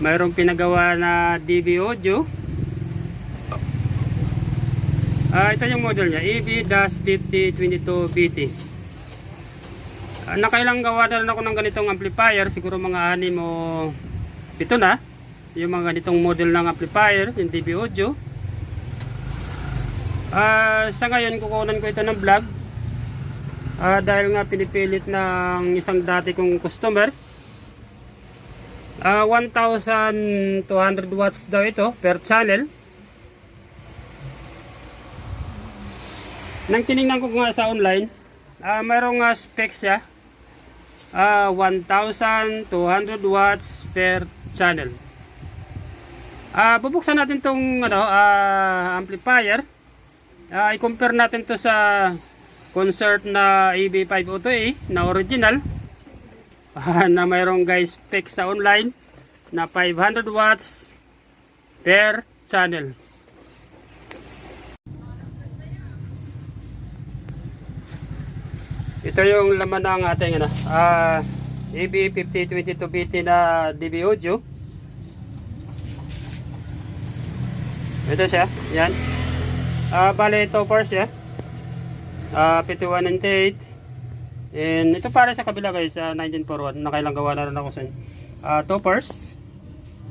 mayroong pinagawa na DB audio. Ah, ito yung model niya, E EB-5022BT. Ah, nakailang gawa na rin ako ng ganitong amplifier, siguro mga anim o pito na. Yung mga ganitong model ng amplifier, yung DB audio. Ah, sa ngayon kukunan ko ito ng vlog. Ah, dahil nga pinipilit ng isang dati kong customer. Ah, 1,200 watts daw ito per channel. Nang tinignan ko nga sa online, ah mayroong nga specs siya. Ah 1,200 watts per channel. Ah bubuksan natin tong ano ah, amplifier. Ah i-compare natin to sa concert na EB502A na original. Na mayroong guys specs sa online na 500 watts per channel. Ito yung laman ng ating ano, ah EB5022BT na DB audio. Ito siya, yan. Ah, bale ito first siya. Ah, 5198. And ito para sa kabila guys, sa 1941. Nakailang gawa na rin ako sa ah, toppers.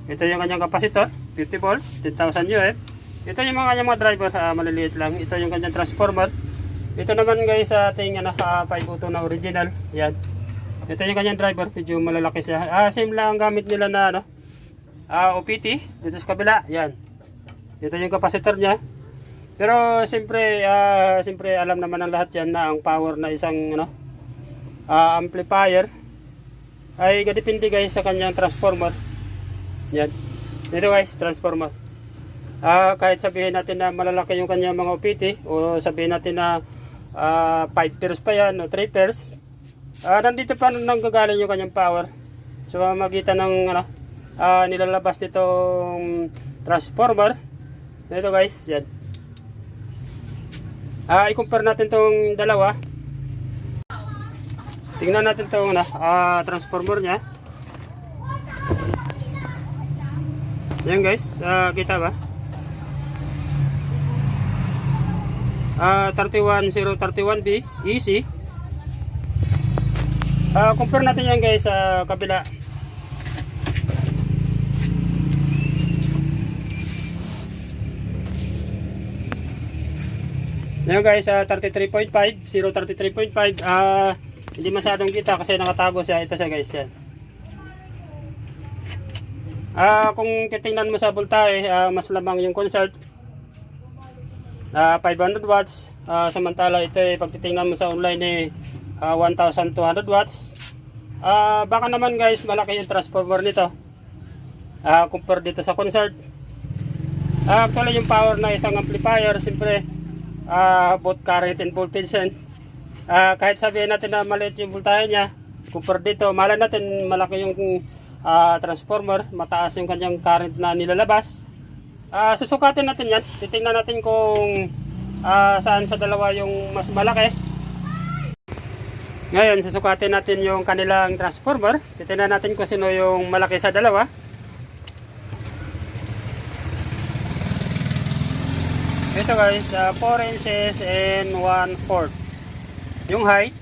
Ito yung kanyang capacitor, 50 volts, 10,000 UF. Ito yung mga kanyang mga driver, ah, maliliit lang. Ito yung kanyang transformer. Ito naman guys sa ating ano, ah, 502 na original. Yan. Ito yung kanyang driver, medyo malalaki siya. Ah, same lang ang gamit nila na ano, ah, OPT dito sa kabila. Yan. Ito yung capacitor niya. Pero siyempre, ah, siyempre alam naman ng lahat yan na ang power na isang ano, ah, amplifier ay depende guys sa kanyang transformer. Yan. Dito guys, transformer. Ah, kahit sabihin natin na malalaki yung kanyang mga OPT o sabihin natin na 5 pairs pa yan o 3 pairs. Ah, nandito pa nang gagaling yung kanyang power. So magitan ng ano, ah, nilalabas nitong transformer. Ito guys, yan. Ah, i-compare natin tong dalawa. Tingnan natin tong ano, ah, transformer niya. Yan guys, ah, kita ba? Ah, 31031B, easy. Ah, compare natin yan guys sa kabila. Yan guys, ah, 33.5, 033.5. Ah, hindi masyadong kita kasi nakatago siya. Ito siya guys, yan. Ah, kung titingnan mo sa voltahe, ah, mas lamang yung concert. Ah, 500 watts. Ah, samantala ito eh, pag titingnan mo sa online eh, ah, 1,200 watts. Ah, baka naman guys, malaki yung transformer nito. Ah, compare dito sa concert. Ah, actually yung power na isang amplifier, siyempre, ah, both current and voltage yan. Ah, kahit sabihin natin na maliit yung voltahe niya, compare dito, malay natin malaki yung ah, transformer, mataas yung kanyang current na nilalabas. Ah, susukatin natin yan. Titingnan natin kung ah, saan sa dalawa yung mas malaki. Ngayon, susukatin natin yung kanilang transformer. Titingnan natin kung sino yung malaki sa dalawa. Ito guys, ah, 4 inches and 1 fourth. Yung height,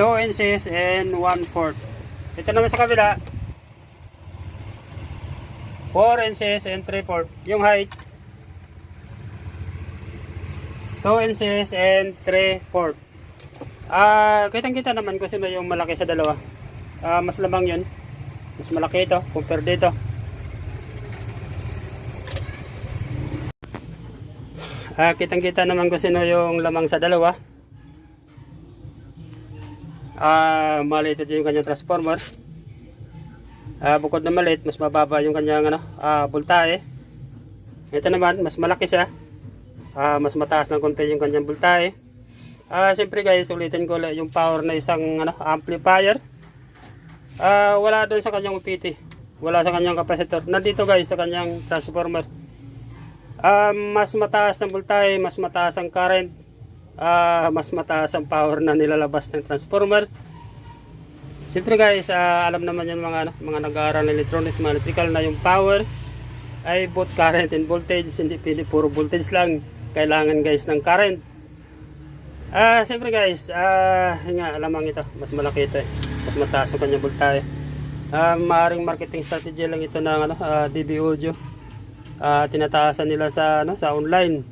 2 inches and 1 fourth. Ito naman sa kabila, 4 inches and 3 fourth. Yung height, 2 inches and 3 fourth. Ah, kitang kita naman kung sino yung malaki sa dalawa. Ah, mas lamang yun. Mas malaki ito compare dito. Ah, kitang kita naman kung sino yung lamang sa dalawa. Ah, maliit yung kanyang transformer. Ah, bukod na maliit, mas mababa yung kanyang ano, ah, voltahe. Ito naman, mas malaki siya. Ah, mas mataas ng konti yung kanyang voltahe. Ah, siyempre guys, ulitin ko ulit yung power na isang ano, amplifier. Ah, wala doon sa kanyang UPT. Wala sa kanyang capacitor. Nandito guys sa kanyang transformer. Ah, mas mataas ng voltahe, mas mataas ang current, ah, mas mataas ang power na nilalabas ng transformer. Siyempre guys, ah, alam naman yung mga ano, mga nag-aaral ng electronics, mga electrical na yung power ay both current and voltage, hindi pili puro voltage lang. Kailangan guys ng current. Ah, siyempre guys, yun nga, alamang ito, mas malaki ito eh. Mas mataas ang kanyang voltahe. Ah, maaring marketing strategy lang ito ng ano, ah, DB Audio. Ah, tinataasan nila sa ano, sa online.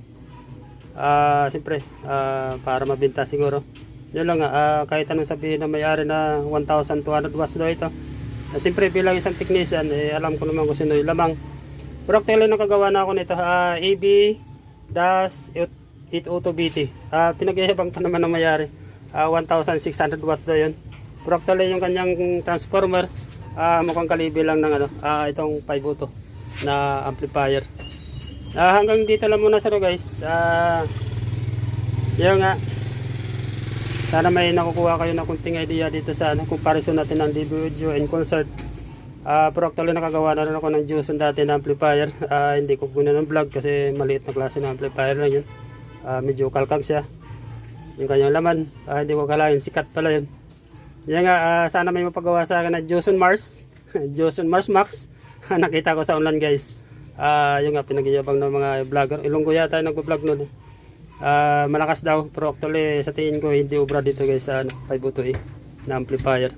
Ah, siyempre, ah, para mabenta siguro. Yun lang ah, kahit anong sabihin na may-ari na 1,200 watts daw ito. Ah, siyempre, bilang isang technician, eh, alam ko naman kung sino yung lamang. Pero actually, nakagawa na ako nito, ah, AB dash 802BT. Ah, pinag-iibang pa naman ng may-ari. Ah, 1,600 watts daw yun. Pero actually, yung kanyang transformer, ah, mukhang kalibi lang ng ano, ah, itong 5 na amplifier. Ah, hanggang dito lang muna sa guys. Ah, yun nga. Sana may nakukuha kayo na kunting idea dito sa ano, comparison natin ng DB Audio and concert. Ah, pero actually nakagawa na rin ako ng Juson dati na amplifier. Ah, hindi ko guna ng vlog kasi maliit na klase ng amplifier lang yun. Ah, medyo kalkag siya. Yung kanyang laman, ah, hindi ko kalain, sikat pala yun. Yan nga, ah, sana may mapagawa sa akin na Joson Mars. Joson Mars Max. Nakita ko sa online guys. Ah, yung nga, pinag-iabang ng mga vlogger. Ilonggo yata nagpo-vlog nun eh. Ah, malakas daw, pero actually sa tingin ko hindi ubra dito guys sa ano, 502E na amplifier.